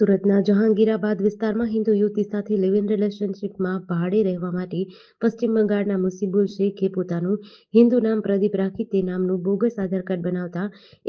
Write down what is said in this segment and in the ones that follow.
સુરતના જહાંગીરાબાદ વિસ્તારમાં હિન્દુ યુવતી સાથે લિવ ઇન રિલેશનશીપમાં ભાડે રહેવા માટે પશ્ચિમ બંગાળના મુસીબુલ શેખે પોતાનું હિન્દુ નામ પ્રદીપ રાખી તે નામનું બોગસ આધાર કાર્ડ બનાવતા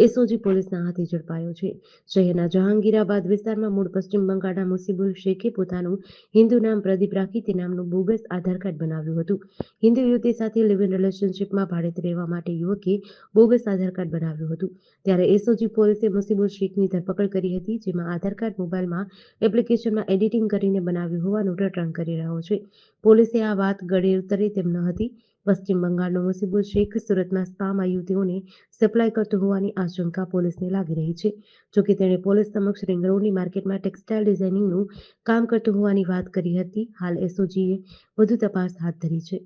એસઓજી પોલીસના હાથે ઝડપાયો છે. શહેરના જહાંગીરાબાદ વિસ્તારમાં મૂળ પશ્ચિમ બંગાળના મુસીબુલ શેખે પોતાનું હિન્દુ નામ પ્રદીપ રાખી તે નામનું બોગસ આધાર કાર્ડ બનાવ્યું હતું. હિન્દુ યુવતી સાથે લિવ ઇન રિલેશનશીપમાં ભાડે રહેવા માટે યુવકે બોગસ આધાર કાર્ડ બનાવ્યું હતું. ત્યારે એસઓજી પોલીસે મુસીબુલ શેખની ધરપકડ કરી હતી, જેમાં આધાર કાર્ડ મોબાઈલમાં એપ્લિકેશનમાં એડિટિંગ કરીને બનાવ્યું હોવાનું રટણ કરી રહ્યો છે. પોલીસે આ વાત ગળે ઉતરે તેમ ન હતી. પશ્ચિમ બંગાળનો મુસીબુલ શેખ સુરતના સ્પામાં યુવતીઓને સપ્લાય કરતો હોવાની આશંકા પોલીસને લાગી રહી છે. જોકે તેણે પોલીસ સમક્ષ રિંગ રોડની માર્કેટમાં ટેક્સટાઇલ ડિઝાઇનિંગનું કામ કરતો હોવાની વાત કરી હતી. હાલ એસઓજીએ વધુ તપાસ હાથ ધરી છે.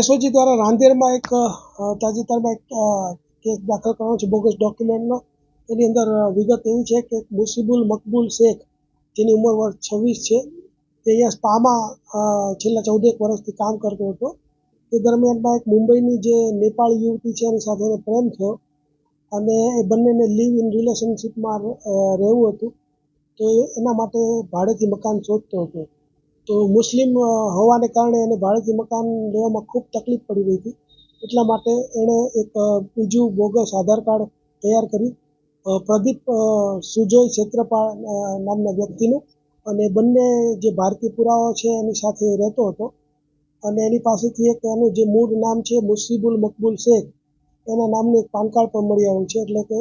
એસઓજી દ્વારા રાંદેરમાં એક તાજેતરમાં એક કેસ દાખલ કરવાનો છે. બોગસ ડોક્યુમેન્ટનો. એની અંદર વિગત એવી છે કે મુસીબુલ મકબૂલ શેખ જેની ઉંમર વર્ષ છવ્વીસ છે તે અહીંયા સ્પામાં છેલ્લા ચૌદેક વર્ષથી કામ કરતો હતો. તે દરમિયાનમાં એક મુંબઈની જે નેપાળી યુવતી છે એની સાથે પ્રેમ થયો અને એ બંનેને લીવ ઇન રિલેશનશિપમાં રહેવું હતું. તો એના માટે ભાડેથી મકાન શોધતો હતો. તો મુસ્લિમ હોવાને કારણે એને ભાડેથી મકાન લેવામાં ખૂબ તકલીફ પડી રહી હતી. એટલા માટે એણે એક બીજું બોગસ આધાર કાર્ડ તૈયાર કરી અ, પ્રદીપ સુજોય ક્ષેત્રપાળ નામના વ્યક્તિનું અને બંને જે ભારતીય પુરાવો છે એની સાથે રહેતો હતો. અને એની પાસેથી એક એનું જે મૂળ નામ છે મુસીબુલ મકબૂલ શેખ, એના નામનું એક પાન કાર્ડ પણ મળી આવ્યું છે. એટલે કે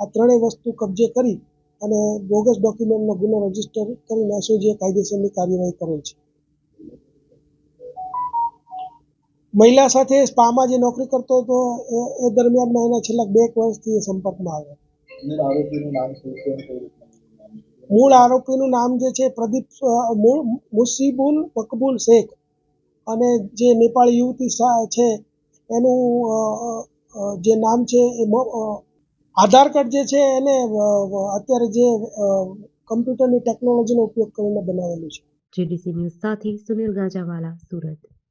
આ ત્રણેય વસ્તુ કબજે કરી અને બોગસ ડોક્યુમેન્ટનો ગુનો રજિસ્ટર કરીને એસઓજીએ કાયદેસરની કાર્યવાહી કરેલ છે. મહિલા સાથે સ્પામાં જે નોકરી કરતો હતો, એ દરમિયાનમાં એના છેલ્લા બે વર્ષથી એ સંપર્કમાં આવ્યો. આરોપીનું નામ શું છે? મૂળ આરોપીનું નામ જે છે પ્રદીપ મુસીબુલ મકબુલ શેખ. અને જે નેપાળી યુવતી છે એનું જે નામ છે એ આધાર કાર્ડ જે છે એને અત્યારે જે કમ્પ્યુટરની ટેકનોલોજીનો ઉપયોગ કરીને બનાવેલું છે. જીડીસી ન્યૂઝ સાથે સુનિલ ગાજાવાલા સુરત.